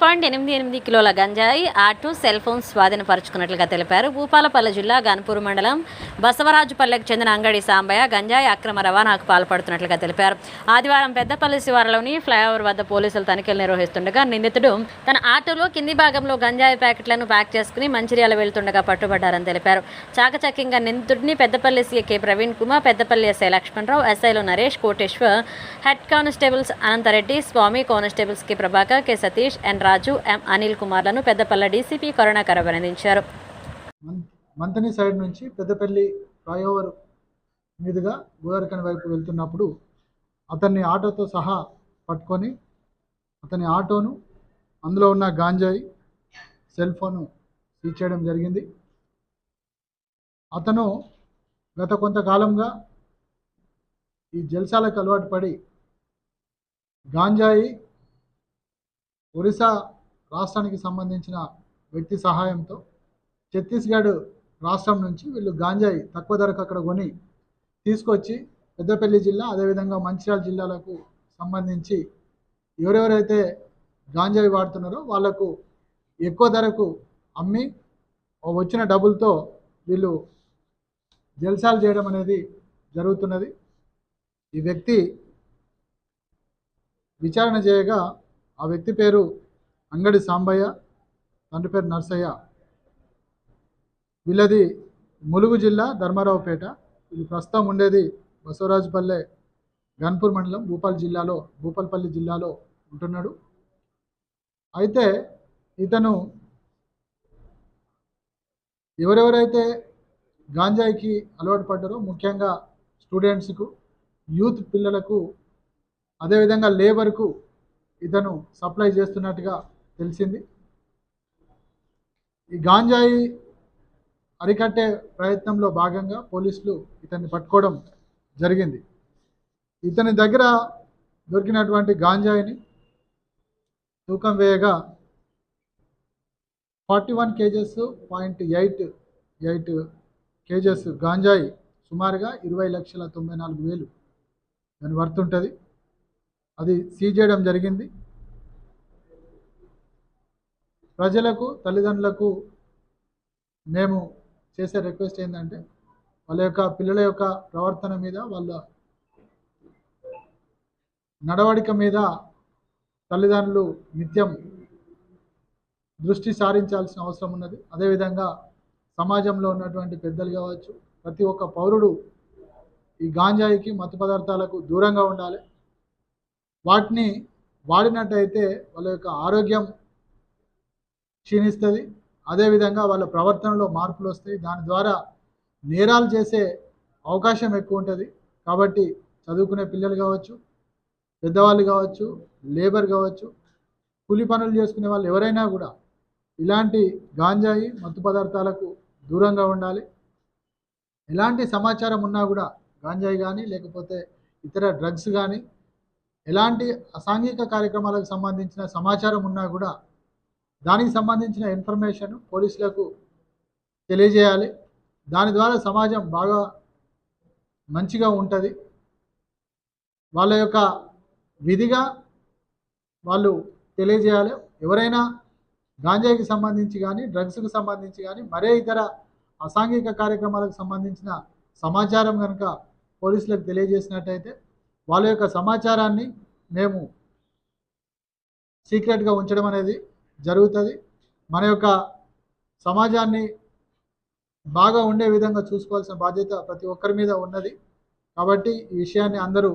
Point ఎనిమిది ఎనిమిది కిలోల గంజాయి ఆటో సెల్ ఫోన్ స్వాధీనపరుచుకున్నట్లుగా తెలిపారు. భూపాలపల్లి జిల్లా గన్పూర్ మండలం బసవరాజుపల్లెకు చెందిన అంగడి సాంబయ్య గంజాయి అక్రమ రవాణాకు పాల్పడుతున్నట్లుగా తెలిపారు. ఆదివారం పెద్దపల్లి శివారులోని ఫ్లైఓవర్ వద్ద పోలీసులు తనిఖీలు నిర్వహిస్తుండగా నిందితుడు తన ఆటోలో కింది భాగంలో గంజాయి ప్యాకెట్లను ప్యాక్ చేసుకుని మంచిర్యాల వెళ్తుండగా పట్టుబడ్డారని తెలిపారు. చాకచక్యంగా నిందితుడిని Peddapalli CA K. Praveen Kumar Peddapalli SI Lakshmanarao ఎస్ఐలు Naresh Koteshwar head constables Anantareddy Swamy constables K. Prabhakar K. Satish N. Raju M Anil కుమార్లను Peddapalli DCP Karunakar అభినందించారు మంతని సైడ్ నుంచి పెద్దపల్లి ఫ్లైఓవర్ మీదుగా గోదారికని వైపు వెళ్తున్నప్పుడు అతన్ని ఆటోతో సహా పట్టుకొని అతని ఆటోను అందులో ఉన్న గాంజాయి సెల్ ఫోను సీజ్ చేయడం జరిగింది. అతను గత కొంతకాలంగా ఈ జల్సాలకు అలవాటు పడి గాంజాయి ఒరిస్సా రాష్ట్రానికి సంబంధించిన వ్యక్తి సహాయంతో ఛత్తీస్గఢ్ రాష్ట్రం నుంచి వీళ్ళు గాంజాయి తక్కువ ధరకు అక్కడ కొని తీసుకొచ్చి పెద్దపల్లి జిల్లా అదేవిధంగా మంచిర్యాల జిల్లాలకు సంబంధించి ఎవరెవరైతే గాంజాయి వాడుతున్నారో వాళ్ళకు ఎక్కువ ధరకు అమ్మి వచ్చిన డబ్బులతో వీళ్ళు జల్సాలు చేయడం అనేది జరుగుతున్నది. ఈ వ్యక్తి విచారణ చేయగా ఆ వ్యక్తి పేరు అంగడి సాంబయ్య తండ్రి పేరు నర్సయ్య. వీళ్ళది ములుగు జిల్లా ధర్మారావుపేట. వీళ్ళు ప్రస్తుతం ఉండేది బసవరాజుపల్లె గన్పూర్ మండలం భూపాల్ జిల్లాలో భూపాల్పల్లి జిల్లాలో ఉంటున్నాడు. అయితే ఇతను ఎవరెవరైతే గాంజాయికి అలవాటు పడ్డారో ముఖ్యంగా స్టూడెంట్స్కు యూత్ పిల్లలకు అదేవిధంగా లేబర్కు ఇతను సప్లై చేస్తున్నట్టుగా తెలిసింది. ఈ గాంజాయి అరికట్టే ప్రయత్నంలో భాగంగా పోలీసులు ఇతన్ని పట్టుకోవడం జరిగింది. ఇతని దగ్గర దొరికినటువంటి గాంజాయిని తూకం వేయగా forty one kgs point eight eight kgs గాంజాయి సుమారుగా ఇరవై లక్షల తొంభై నాలుగు వేలు దాని వర్త్ ఉంటుంది. అది సీజ్ చేయడం జరిగింది. ప్రజలకు తల్లిదండ్రులకు మేము చేసే రిక్వెస్ట్ ఏంటంటే వాళ్ళ యొక్క పిల్లల యొక్క ప్రవర్తన మీద వాళ్ళ నడవడిక మీద తల్లిదండ్రులు నిత్యం దృష్టి సారించాల్సిన అవసరం ఉన్నది. అదేవిధంగా సమాజంలో ఉన్నటువంటి పెద్దలు కావచ్చు ప్రతి ఒక్క పౌరుడు ఈ గాంజాయికి మత్తు పదార్థాలకు దూరంగా ఉండాలి. వాటిని వాడినట్టయితే వాళ్ళ యొక్క ఆరోగ్యం క్షీణిస్తుంది. అదేవిధంగా వాళ్ళ ప్రవర్తనలో మార్పులు వస్తాయి. దాని ద్వారా నేరాలు చేసే అవకాశం ఎక్కువ ఉంటుంది. కాబట్టి చదువుకునే పిల్లలు కావచ్చు పెద్దవాళ్ళు కావచ్చు లేబర్ కావచ్చు కూలి పనులు చేసుకునే వాళ్ళు ఎవరైనా కూడా ఇలాంటి గాంజాయి మత్తు పదార్థాలకు దూరంగా ఉండాలి. ఎలాంటి సమాచారం ఉన్నా కూడా గాంజాయి కానీ లేకపోతే ఇతర డ్రగ్స్ కానీ ఎలాంటి అసాంఘిక కార్యక్రమాలకు సంబంధించిన సమాచారం ఉన్నా కూడా దానికి సంబంధించిన ఇన్ఫర్మేషన్ పోలీసులకు తెలియజేయాలి. దాని ద్వారా సమాజం బాగా మంచిగా ఉంటుంది. వాళ్ళ యొక్క విధిగా వాళ్ళు తెలియజేయాలి. ఎవరైనా గాంజాయికి సంబంధించి కానీ డ్రగ్స్కు సంబంధించి కానీ మరే ఇతర అసాంఘిక కార్యక్రమాలకు సంబంధించిన సమాచారం కనుక పోలీసులకు తెలియజేసినట్టయితే వాళ్ళ యొక్క సమాచారాన్ని మేము సీక్రెట్గా ఉంచడం అనేది జరుగుతుంది. మన యొక్క సమాజాన్ని బాగా ఉండే విధంగా చూసుకోవాల్సిన బాధ్యత ప్రతి ఒక్కరి మీద ఉన్నది. కాబట్టి ఈ విషయాన్ని అందరూ